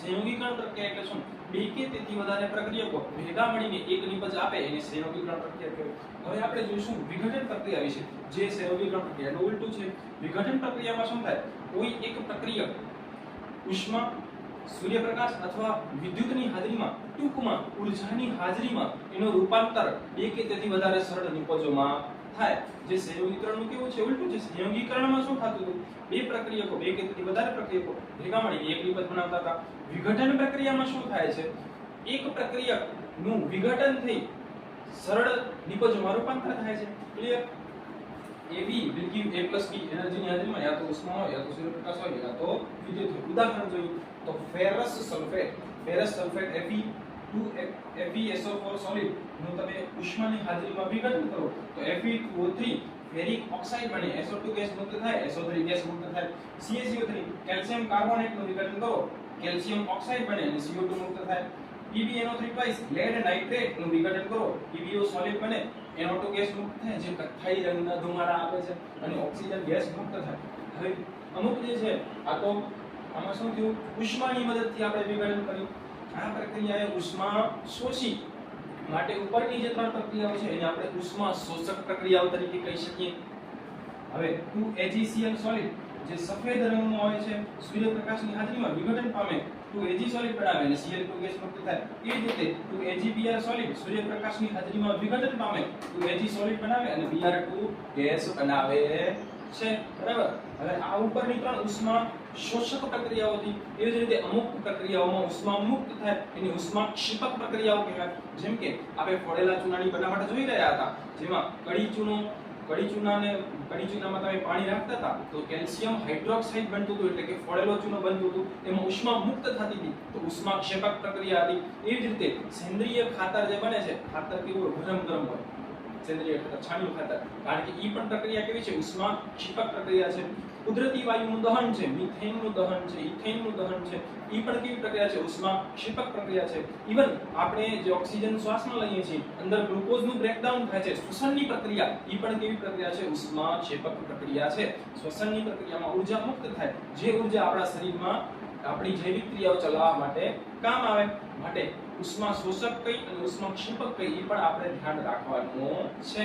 સંયોગીકરણ પ્રક્રિયા એટલે શું? બે કે તેથી વધારે પ્રક્રિયકો ભેગા મળીને એક નિપજ આપે એને સંયોગીકરણ પ્રક્રિયા કહેવાય. હવે આપણે જોઈશું વિઘટન પ્રક્રિયા વિશે. જે સંયોગીકરણ પ્રક્રિયાનું ઉલટું છે. વિઘટન પ્રક્રિયામાં શું થાય? કોઈ એક પ્રક્રિયક ઉષ્મા, સૂર્યપ્રકાશ અથવા વિદ્યુતની હાજરીમાં, ટૂંકમાં, ઉર્જાની હાજરીમાં એનું રૂપાંતર બે કે તેથી વધારે સરળ નિપજોમાં થાય. જે સંયોગીકરણનું કેવું છે, ઉલટું છે. સંયોગીકરણમાં શું થતું હતું? બે પ્રક્રિયકો, બે કે તેથી વધારે પ્રક્રિયકો ભેગા મળીને એક વિપદ બનાવતા હતા. વિઘટન પ્રક્રિયામાં શું થાય છે? એક પ્રક્રિયકનું વિઘટન થઈ સરળ નિપજમાં રૂપાંતર થાય છે. ક્લિયર એવી give A plus B એનર્જીની હાજરીમાં યા તો ઉષ્મા હોય હોય, યા તો ઉદાહરણ જોયું. તો ferrous sulphate ferrous sulphate Fe2 FeSO4 સોલિડનું તમે ઉષ્માની હાજરીમાં વિઘટન કરો, તો Fe2O3 ફેરિક ઓક્સાઇડ બને. SO2 ગેસ મુક્ત થાય SO3 ગેસ મુક્ત થાય. CaCO3 કેલ્શિયમ કાર્બોનેટનું વિઘટન કરો કેલ્શિયમ ઓક્સાઇડ બને અને CO2 મુક્ત થાય. PbNO3 ટ્વાઇસ લેડ નાઇટ્રેટનું વિઘટન કરો PbO સોલિડ બને NO2 ગેસ મુક્ત થાય, જે કથ્થાઈ રંગના ધુમાડા આપે છે અને ઓક્સિજન ગેસ મુક્ત થાય. હવે અમુક જે છે, આ તો આમાં શું થયું? ઉષ્માની મદદથી આપણે વિઘટન કર્યું. આ પ્રક્રિયાએ ઉષ્મા શોષી માટે ઉપરની જે ત્રણ પ્રક્રિયાઓ છે, એને આપણે ઉષ્મા શોષક પ્રક્રિયાઓ તરીકે કહી શકીએ. હવે 2AgCl સોલિડ જે સફેદ રંગનો હોય છે, સૂર્યપ્રકાશની હાજરીમાં વિઘટન પામે 2Ag સોલિડ બનાવે અને Cl2 ગેસ મુક્ત થાય. એ જ રીતે 2AgBr સોલિડ સૂર્યપ્રકાશની હાજરીમાં વિઘટન પામે 2Ag સોલિડ બનાવે અને Br2 ગેસ બનાવે. છે, બરાબર? હવે આ ઉપરની ત્રણ ઉષ્મા શોષક પ્રક્રિયાઓ હતી. એવી જ રીતે અમુક પ્રક્રિયાઓમાં ઉષ્મા મુક્ત થાય, એની ઉષ્મા ક્ષિપક પ્રક્રિયાઓ કહેવાય. જેમ કે આપણે ફોડેલા ચૂનાની બનાવટ જોઈ રહ્યા હતા, જેમાં કડી ચૂનો કડી ચૂનાને કડી ચૂનામાં તમે પાણી રાખતા હતા, તો કેલ્શિયમ હાઇડ્રોક્સાઇડ બનતું હતું, એટલે કે ફોડેલો ચૂનો બનતું હતું. એમાં ઉષ્મા મુક્ત થતી હતી. તો ઉષ્મા ક્ષેપક પ્રક્રિયા હતી. એવી જ રીતે સેન્દ્રિય ખાતર જે બને છે, ખાતર કેવું ગરમ ગરમ હોય. સેન્દ્રિય છાણિયું ખાતર. કારણ કે એ પણ પ્રક્રિયા કેવી છે? ઉષ્મા ક્ષિપક પ્રક્રિયા છે. કુદરતી વાયુનું દહન છે, મિથેનનું દહન છે, ઇથેનનું દહન છે. એ પણ કેવી પ્રક્રિયા છે? ઉષ્મા ક્ષિપક પ્રક્રિયા છે. ઇવન આપણે જે ઓક્સિજન શ્વાસમાં લઈએ છીએ, અંદર ગ્લુકોઝનું બ્રેકડાઉન થાય છે, શ્વસનની પ્રક્રિયા, ઈ પણ કેવી પ્રક્રિયા છે? ઉષ્મા ક્ષેપક પ્રક્રિયા છે. શ્વસનની પ્રક્રિયામાં ઊર્જા મુક્ત થાય. જે ઊર્જા આપણા શરીરમાં આપણી જૈવિક ક્રિયાઓ ચલાવવા માટે કામ આવે, માટે ઉષ્મા શોષક કઈ અને ઉષ્મા ક્ષેપક કઈ એ પણ આપણે ધ્યાન રાખવાનું છે.